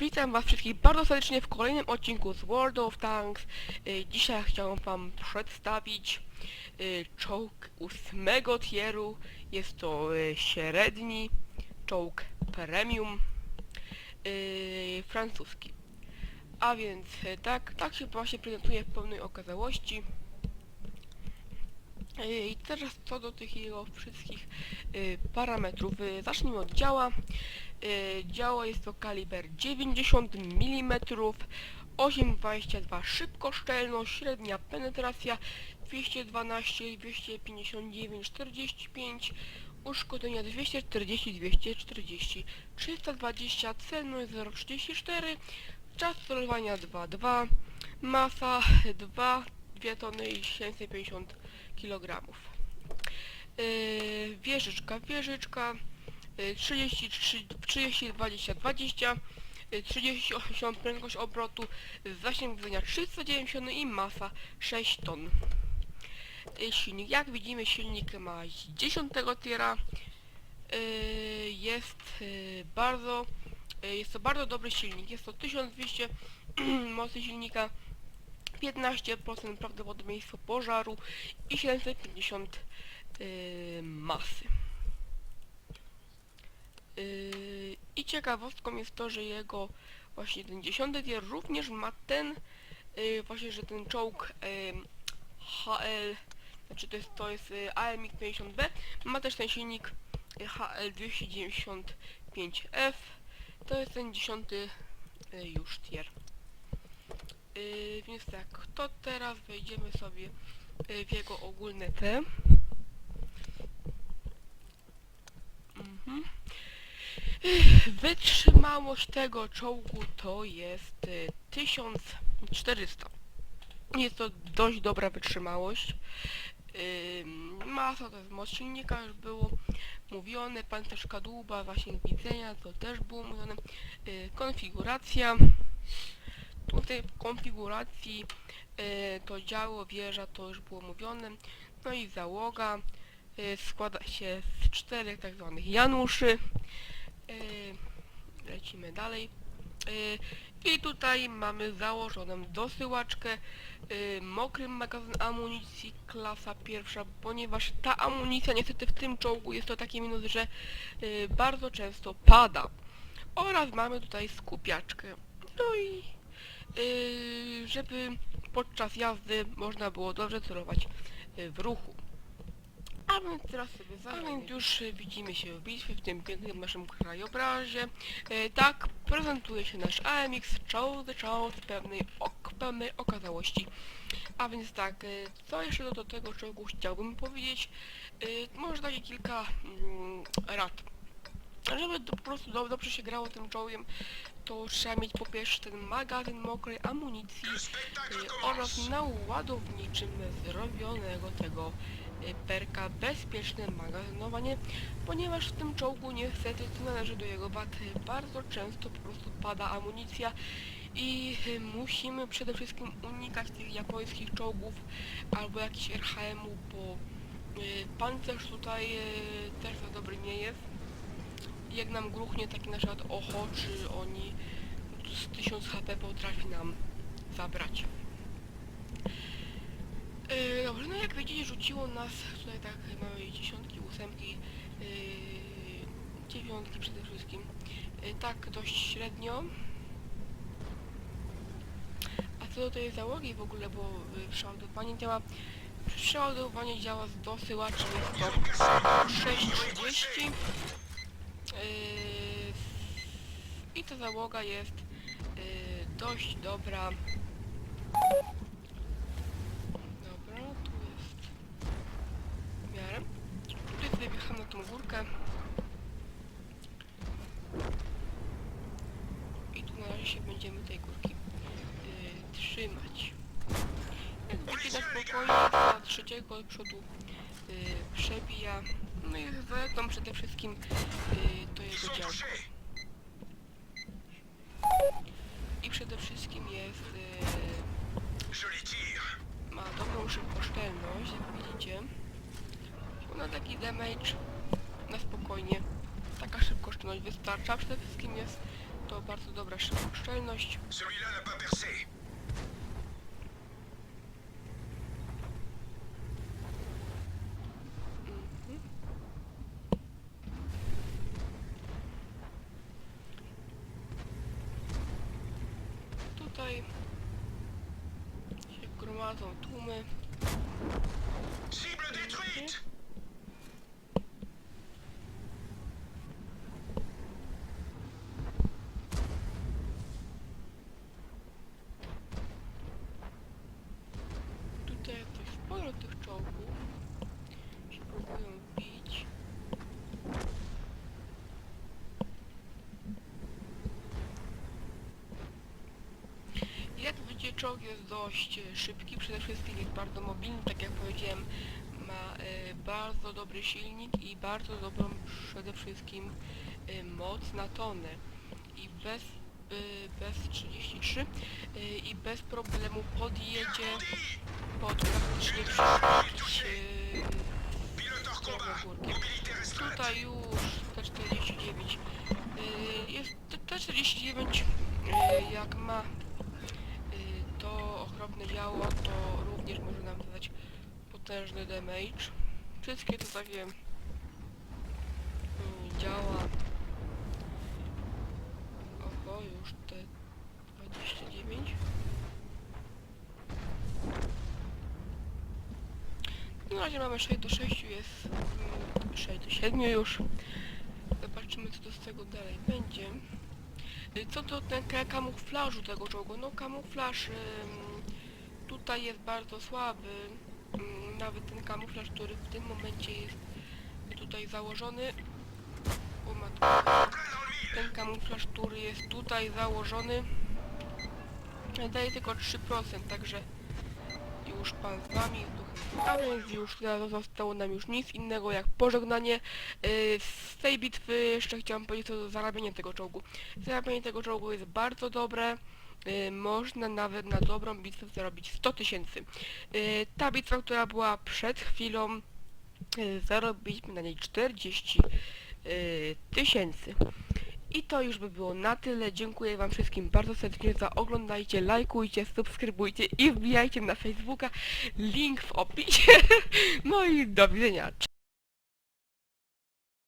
Witam was wszystkich bardzo serdecznie w kolejnym odcinku z World of Tanks. Y, Dzisiaj chciałem wam przedstawić y, czołg ósmego tieru. Jest to y, średni czołg premium francuski. A więc tak, tak się właśnie prezentuje w pełnej okazałości. Y, I teraz co do tych jego wszystkich y, parametrów. Y, Zacznijmy od działa. Działo jest to kaliber 90 mm, 8,22 szybkoszczelność, średnia penetracja 212, 259, 45, uszkodzenia 240, 240, 320, celność 0,34, czas celowania 2,2, masa 2, 2 tony i 750 kg. Yy, wieżyczka, wieżyczka, y, 33, 30, 20, 20, y, 38 prędkość obrotu, zasięg widzenia 390 i masa 6 ton. Y, Silnik, jak widzimy silnik ma 10 tiera, y, jest y, bardzo, y, jest to bardzo dobry silnik, jest to 1200 mocy silnika, 15% prawdopodobieństwo pożaru i 750 y, masy. Yy, I ciekawostką jest to, że jego właśnie ten dziesiąty tier również ma ten yy, właśnie, że ten czołg yy, HL, znaczy to jest, to jest yy, AMX 50B, ma też ten silnik yy, HL 295F, to jest ten dziesiąty yy, już tier. Yy, więc tak, to teraz wejdziemy sobie yy, w jego ogólne te. Mhm. Wytrzymałość tego czołgu to jest y, 1400. Jest to dość dobra wytrzymałość. Ym, Masa to jest moc silnika, już było mówione. Pancerz kadłuba, zasięg widzenia, to też było mówione. Y, Konfiguracja. Tutaj w konfiguracji y, to działo, wieża, to już było mówione. No i załoga y, składa się z czterech tak zwanych Januszy. Yy, lecimy dalej. I tutaj mamy założoną dosyłaczkę, yy, mokry magazyn amunicji klasa pierwsza, ponieważ ta amunicja niestety w tym czołgu jest to taki minus, że bardzo często pada. Oraz mamy tutaj skupiaczkę. No i żeby podczas jazdy można było dobrze celować yy, w ruchu. A więc teraz sobie za... A więc już y, widzimy się w bitwie w tym pięknym naszym krajobrazie. E, tak prezentuje się nasz AMX czołg the czołg w pełnej, ok, pełnej okazałości. A więc tak, e, co jeszcze do, do tego czołgu chciałbym powiedzieć? E, może takie kilka mm, rad. Żeby po prostu do, dobrze się grało tym czołgiem, to trzeba mieć po pierwsze ten magazyn mokrej amunicji e, oraz na ładowniczym zrobionego tego y, perka bezpieczne magazynowanie, ponieważ w tym czołgu niestety, co należy do jego wad, y, bardzo często po prostu pada amunicja i y, musimy przede wszystkim unikać tych japońskich czołgów albo jakichś RHM-ów, bo y, pancerz tutaj y, też za dobry nie jest. Jak nam gruchnie taki na przykład oho, czy oni z 1000 HP potrafi nam zabrać. Yy, dobrze, no jak widzicie rzuciło nas tutaj tak mamy dziesiątki, ósemki, yy, dziewiątki przede wszystkim. Yy, tak dość średnio. A co do tej załogi w ogóle, bo yy, przeładowanie działa przeładowanie działa z dosyłaczem jest to 6.30 yy, i ta załoga jest yy, dość dobra Dobra, tu jest w miarę. Tutaj sobie na tą górkę. I tu na razie się będziemy tej górki yy, trzymać. Jak na spokojnie, na trzeciego od przodu yy, przebija. No i zaletą przede wszystkim yy, to jego działko. I przede wszystkim jest tir. ma dobrą szybkoszczelność, jak widzicie. Na taki damage na spokojnie taka szybkoszczelność wystarcza. Przede wszystkim jest to bardzo dobra szczelność. Celui-là n'a pas percé. Mhm. Tutaj się gromadzą tłumy. Cible détruite Tutaj coś sporo tych czołgów Czołg jest dość e, szybki, przede wszystkim jest bardzo mobilny, tak jak powiedziałem, ma e, bardzo dobry silnik i bardzo dobrą przede wszystkim e, moc na tonę. I bez, e, bez 33 e, i bez problemu podjedzie pod praktycznie. Mobilité restreinte Tutaj już T49 y, jest T- T49 y, jak ma y, to okropne działo to również może nam zadać potężny damage wszystkie to takie działa oho już T29 Na razie mamy 6 do 6 jest mm, 6 do 7 już. Zobaczymy co to z tego dalej będzie. Y, Co do kamuflażu tego czołgu, no kamuflaż tutaj jest bardzo słaby. Ym, Nawet ten kamuflaż, który w tym momencie jest tutaj założony. O. Ten kamuflaż, który jest tutaj założony daje tylko 3%, także już pan z wami. A więc już nie zostało nam już nic innego jak pożegnanie. Yy, Z tej bitwy jeszcze chciałam powiedzieć co do zarabiania tego czołgu. Zarabianie tego czołgu jest bardzo dobre. Yy, można nawet na dobrą bitwę zarobić 100 tysięcy. Yy, Ta bitwa, która była przed chwilą, yy, zarobiliśmy na niej 40 yy, tysięcy. I to już by było na tyle. Dziękuję Wam wszystkim bardzo serdecznie za oglądajcie, lajkujcie, subskrybujcie i wbijajcie na Facebooka. Link w opisie. No i do widzenia.